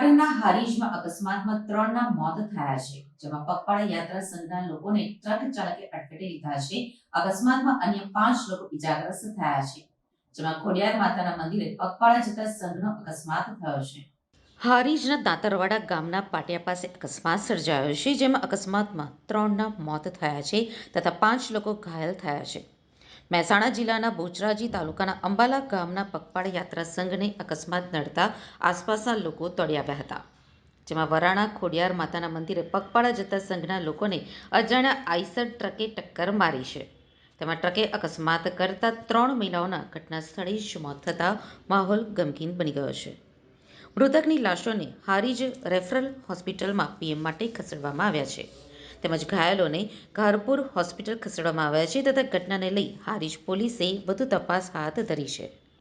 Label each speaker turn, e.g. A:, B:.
A: હારીજમાં અકસ્માતમાં ત્રણના મોત થયા છે, જેમાં પગપાળા યાત્રા સંઘના લોકોને ટ્રક ચાલકે અડફેટે લીધા છે. અકસ્માતમાં અન્ય પાંચ લોકો ઇજાગ્રસ્ત થયા છે, જેમાં ખોડિયાર માતાના મંદિરે પગપાળા જતા સંઘનો અકસ્માત થયો છે. હારીજના દાંતરવાડા ગામના પાટિયા પાસે અકસ્માત સર્જાયો છે, જેમાં અકસ્માતમાં ત્રણના મોત થયા છે તથા પાંચ લોકો ઘાયલ થયા છે. મહેસાણા જિલ્લાના બોચરાજી તાલુકાના અંબાલા ગામના પગપાળ યાત્રા સંઘને અકસ્માત નડતા આસપાસના લોકો આવ્યા હતા. જેમાં વરાણા, ખોડિયાર, માતાના મંદિરે પગપાળા જતા સંઘના લોકોને અજાણ્યા આઈસર ટ્રકે ટક્કર મારી છે. તેમાં ટ્રકે અકસ્માત કરતા ત્રણ મહિલાઓના ઘટના સ્થળે જ મોત થતા માહોલ ગમગીન બની ગયો છે. મૃતકની લાશોને હારીજ રેફરલ હોસ્પિટલમાં પીએમ માટે ખસેડવામાં આવ્યા છે. તેમજ ઘાયલોને ઘારપુર હોસ્પિટલ ખસેડવામાં આવ્યા છે તથા ઘટનાને લઈ હારીજ પોલીસે વધુ તપાસ હાથ ધરી છે.